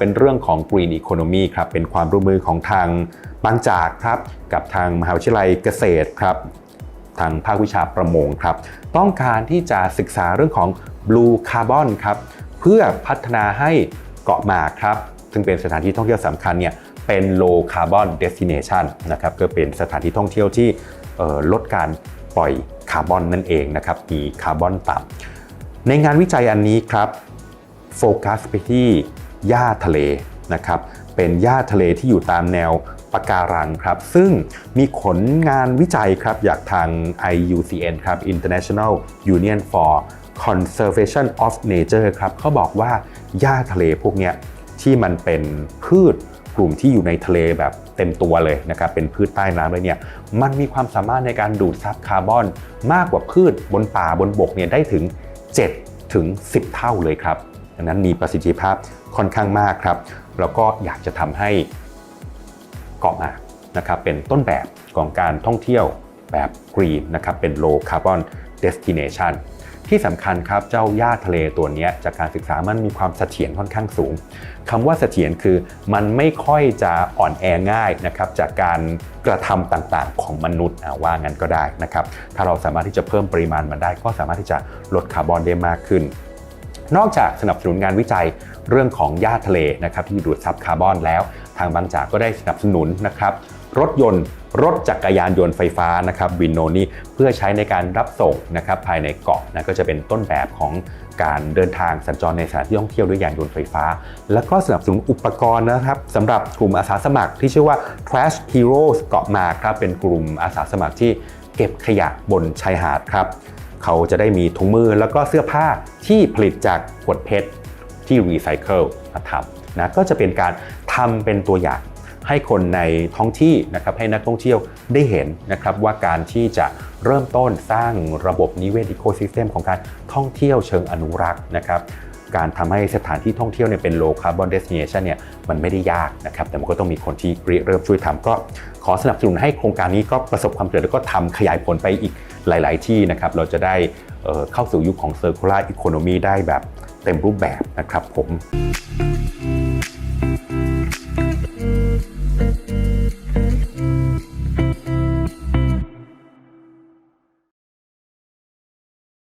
เป็นเรื่องของ Green Economy ครับ เป็นความร่วมมือของทางบางจากครับ กับทางมหาวิทยาลัยเกษตรครับ ทางภาควิชาประมงครับ ต้องการที่จะศึกษาเรื่องของ Blue Carbon ครับ เพื่อพัฒนาให้เกาะหมากครับ ซึ่งเป็นสถานที่ท่องเที่ยวสำคัญเนี่ย เป็น Low Carbon Destination นะครับ ก็เป็นสถานที่ท่องเที่ยวที่ลดการปล่อยคาร์บอนนั่นเองนะครับ มีคาร์บอนต่ำในงานวิจัยอันนี้ครับ โฟกัสไปที่ หญ้าทะเลนะครับเป็นหญ้าทะเลที่อยู่ตามแนวปะการังครับซึ่งมีผลงานวิจัยครับจากทาง IUCN ครับ International Union for Conservation of Nature ครับเขาบอกว่าหญ้าทะเลพวกนี้ที่มันเป็นพืชกลุ่มที่อยู่ในทะเลแบบเต็มตัวเลยนะครับเป็นพืชใต้น้ำเลยเนี่ยมันมีความสามารถในการดูดซับคาร์บอน มากกว่าพืชบนป่าบนบกเนี่ยได้ถึง 7 ถึง 10 เท่าเลยครับ ดังนั้นมีประสิทธิภาพค่อนข้างมากครับ แล้วก็อยากจะทำให้เกาะหมากนะครับเป็นต้นแบบของการท่องเที่ยวแบบกรีนนะครับเป็น low carbon destination ที่สำคัญครับเจ้าหญ้าทะเลตัวนี้จากการศึกษามันมีความเสถียรค่อนข้างสูงคำว่าเสถียรคือมันไม่ค่อยจะอ่อนแอง่ายนะครับจากการกระทำต่างๆ ของมนุษย์ว่างั้นก็ได้นะครับถ้าเราสามารถที่จะเพิ่มปริมาณมันได้ ก็สามารถที่จะลดคาร์บอนได้มากขึ้น นอกจากสนับสนุนงานวิจัยเรื่องของหญ้าทะเลนะครับที่ดูดซับคาร์บอนแล้ว ทางบางจากก็ได้สนับสนุนนะครับรถยนต์รถจักรยานยนต์ไฟฟ้านะครับวินโนนี่เพื่อใช้ในการรับส่งนะครับภายในเกาะนะก็จะเป็นต้นแบบของการเดินทางสัญจรในสถานที่ท่องเที่ยวด้วยยานยนต์ไฟฟ้า แล้วก็สนับสนุนอุปกรณ์นะครับสำหรับกลุ่มอาสาสมัครที่ชื่อว่า Trash Heroes เกาะหมากครับเป็นกลุ่มอาสาสมัครที่เก็บขยะบนชายหาดครับ เขาจะได้มีถุงมือแล้วก็เสื้อผ้าที่ผลิตจากขวดเพชรที่รีไซเคิลนะครับนะก็จะเป็นการทำเป็นตัวอย่างให้คนในท้องที่นะครับให้นักท่องเที่ยวได้เห็นนะครับว่าการที่จะเริ่มต้นสร้างระบบนิเวศอีโคซิสเต็มของการท่องเที่ยวเชิงอนุรักษ์นะครับ การทำให้สถานที่ท่องเที่ยวเนี่ยเป็นโลคาร์บอนเดสเนชันเนี่ยมันไม่ได้ยากนะครับ แต่มันก็ต้องมีคนที่เริ่มช่วยทำก็ขอสนับสนุนให้โครงการนี้ก็ประสบความสำเร็จแล้วก็ทำขยายผลไปอีกหลาย ๆ ที่นะครับ เราจะได้เเข้าสู่ยุคของ Circular Economy ได้แบบเต็มรูปแบบนะครับผม